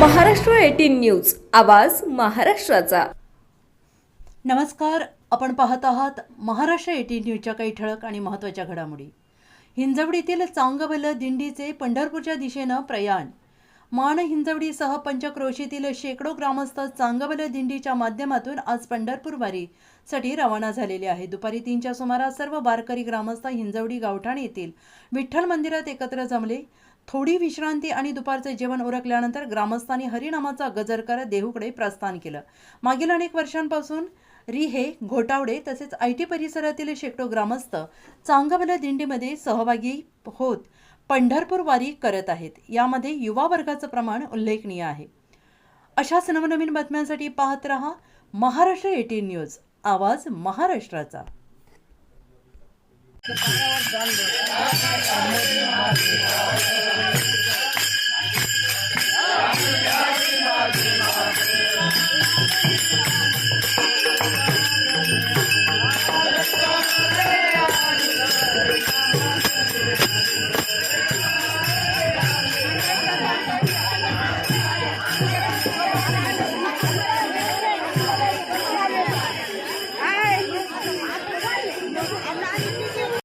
Maharashtra eighteen news. आवाज महाराष्ट्राचा. नमस्कार. आपण पाहत आहात महाराष्ट्र एटीन न्यूजच्या काही ठळक आणि महत्त्वाच्या घडामोडी. हिंजवडीतील चांगबल दिंडीचे पंढरपूरच्या दिशेनं प्रयाण. मान हिंजवडीसह पंचक्रोशीतील शेकडो ग्रामस्थ चांगबल दिंडीच्या माध्यमातून आज पंढरपूर वारीसाठी रवाना झालेले आहे दुपारी तीनच्या सुमारास सर्व वारकरी ग्रामस्थ हिंजवडी गावठाण येथील विठ्ठल मंदिरात एकत्र जमले. थोडी विश्रांती आणि दुपारचे जेवण उरकल्यानंतर ग्रामस्थांनी हरिनामाचा गजर करत देहूकडे प्रस्थान केलं. मागील अनेक वर्षांपासून रिहे घोटावडे तसेच आय टी परिसरातील शेकडो ग्रामस्थ चांगवल दिंडीमध्ये सहभागी होत पंढरपूर वारी करत आहेत. यामध्ये युवा वर्गाचं प्रमाण उल्लेखनीय आहे. अशाच नवनवीन बातम्यांसाठी पाहत रहा महाराष्ट्र एटीन न्यूज. आवाज महाराष्ट्राचा. Thank you.